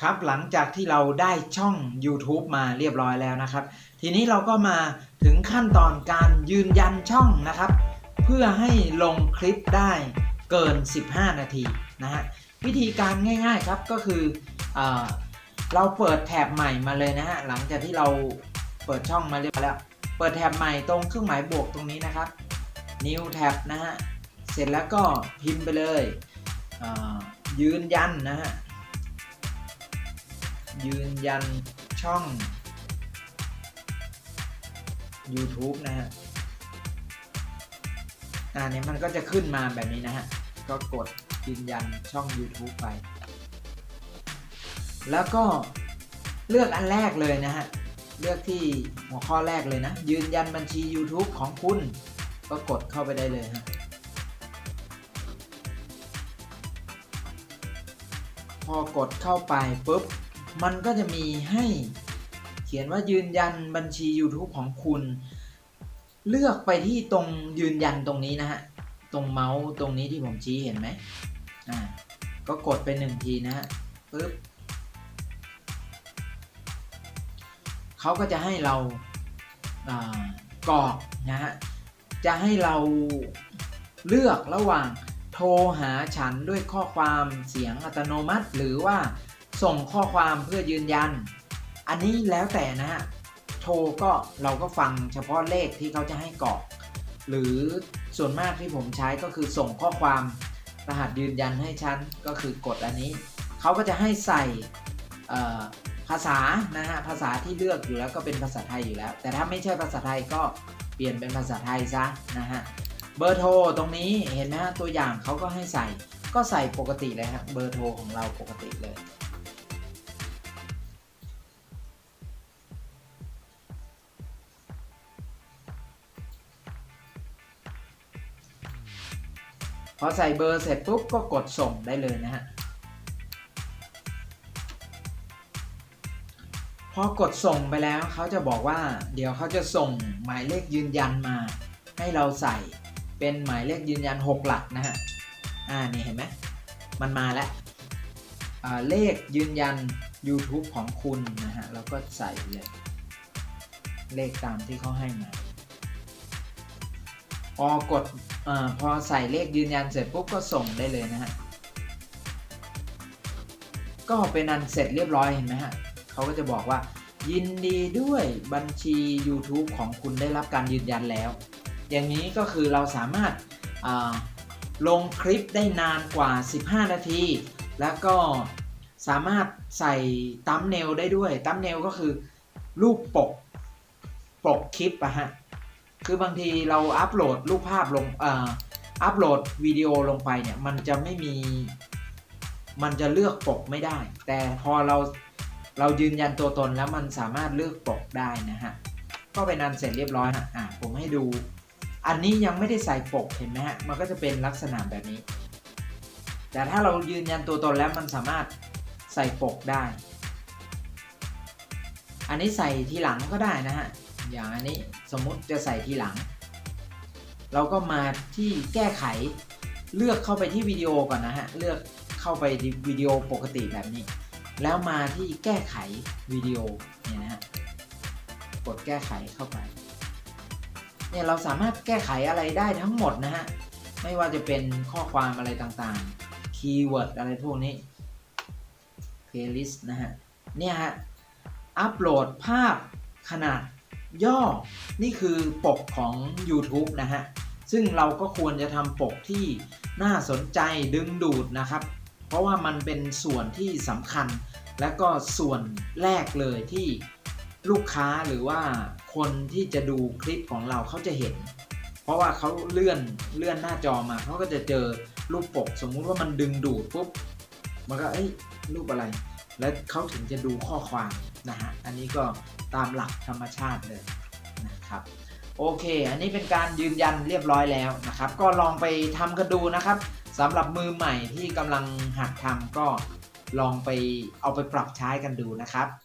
ครับหลังจากที่เราได้ช่อง YouTube มาเรียบร้อยแล้วนะครับ ทีนี้เราก็มาถึงขั้นตอนการยืนยันช่องนะครับ เพื่อให้ลงคลิปได้เกิน 15 นาทีนะฮะวิธีการง่าย ๆครับก็คือเอเราเปิดแท็บใหม่มาเลยนะฮะหลังจากที่เราเปิดช่องมาเรียบร้อยแล้วเปิดแท็บใหม่ตรงเครื่องหมายบวกตรงนี้นะครับ New Tab นะฮะเสร็จแล้วก็พิมพ์ไปเลยเยืนยันนะฮะ ยืนยันช่อง YouTube นะฮะอ่าเนี่ยมันก็จะขึ้นมาแบบนี้นะฮะ ก็กดยืนยันช่อง YouTube ไป แล้วก็เลือกอันแรกเลยนะฮะ เลือกที่หัวข้อแรกเลยนะ ยืนยันบัญชี YouTube ของคุณ ก็กดเข้าไปได้เลยฮะพอกดเข้าไปปุ๊บ มันก็จะมีให้เขียนว่ายืนยันบัญชี YouTube ของคุณ เลือกไปที่ตรงยืนยันตรงนี้นะฮะ ตรงเมาส์ตรงนี้ที่ผมชี้เห็นไหมอ่าก็กดไปหนึ่งทีนะฮะปุ๊บเขาก็จะให้เราอากรอกนะฮะ จะให้เราเลือกระหว่างโทรหาฉันด้วยข้อความเสียงอัตโนมัติ หรือว่า ส่งข้อความเพื่อยืนยัน อันนี้แล้วแต่นะฮะโทรก็เราก็ฟังเฉพาะเลขที่เขาจะให้กรอก หรือส่วนมากที่ผมใช้ก็คือส่งข้อความรหัสยืนยันให้ฉันก็คือกดอันนี้ เขาก็จะให้ใส่ภาษานะฮะภาษาที่เลือกอยู่แล้วก็เป็นภาษาไทยอยู่แล้ว แต่ถ้าไม่ใช่ภาษาไทยก็เปลี่ยนเป็นภาษาไทยซะนะฮะเบอร์โทรตรงนี้เห็นไหมฮะตัวอย่างเขาก็ให้ใส่ก็ใส่ปกติเลยครับเบอร์โทรของเราปกติเลย อใส่เบอร์เสร็จปุ๊บก็กดส่งได้เลยนะฮะ พอกดส่งไปแล้วเขาจะบอกว่า เดี๋ยวเขาจะส่งหมายเลขยืนยันมา ให้เราใส่เป็นหมายเลขยืนยัน 6 หลักนะฮะ อ่านี่เห็นไหมมันมาแล้วอ่าเลขยืนยัน YouTube ของคุณนะฮะ แล้วก็ใส่เลย เลขตามที่เขาให้มาพอกด อพอใส่เลขยืนยันเสร็จปุ๊บก็ส่งได้เลยนะฮะ ก็เป็นอันเสร็จเรียบร้อยเห็นไหมฮะเขาก็จะบอกว่า ยินดีด้วยบัญชี YouTube ของคุณได้รับการยืนยันแล้ว อย่างนี้ก็คือเราสามารถลงคลิปได้นานกว่า 15 นาที แล้วก็สามารถใส่ตั้มเนลได้ด้วยตั้มเนลก็คือรูปปก ปกคลิปอะฮะ คือบางทีเราอัปโหลดรูปภาพลงเอ่ออัปโหลดวิดีโอลงไปเนี่ยมันจะไม่มี มันจะเลือกปกไม่ได้ แต่พอเราเรายืนยันตัวตนแล้วมันสามารถเลือกปกได้นะฮะก็เป็นอันเสร็จเรียบร้อยฮะอะผมให้ดู อันนี้ยังไม่ได้ใส่ปกเห็นไหมฮะมันก็จะเป็นลักษณะแบบนี้ แต่ถ้าเรายืนยันตัวตนแล้วมันสามารถใส่ปกได้ อันนี้ใส่ทีหลังก็ได้นะฮะ อย่างอันนี้สมมติจะใส่ทีหลัง เราก็มาที่แก้ไขเลือกเข้าไปที่วิดีโอก่อนนะฮะ เลือกเข้าไปวิดีโอปกติแบบนี้ แล้วมาที่แก้ไขวิดีโอเนี่ยนะฮะกดแก้ไขเข้าไปเนี่ยเราสามารถแก้ไขอะไรได้ทั้งหมดนะฮะ ไม่ว่าจะเป็นข้อความอะไรต่างๆ คีย์เวิร์ดอะไรพวกนี้ playlist นะฮะ เนี่ยฮะ อัปโหลดภาพขนาด ย่อ นี่คือปกของ YouTube นะฮะ ซึ่งเราก็ควรจะทำปกที่น่าสนใจดึงดูดนะครับ เพราะว่ามันเป็นส่วนที่สำคัญ และก็ส่วนแรกเลยที่ลูกค้าหรือว่าคนที่จะดูคลิปของเราเขาจะเห็น เพราะว่าเขาเลื่อนเลื่อนหน้าจอมาเขาก็จะเจอรูปปก สมมุติว่ามันดึงดูดปุ๊บ มันก็เอ้ยรูปอะไร แล้วเขาถึงจะดูข้อความนะฮะ อันนี้ก็ตามหลักธรรมชาติเลยนะครับ โอเค อันนี้เป็นการยืนยันเรียบร้อยแล้วนะครับ ก็ลองไปทำกันดูนะครับสำหรับมือใหม่ที่กำลังหัดทำก็ลองไปเอาไปปรับใช้กันดูนะครับ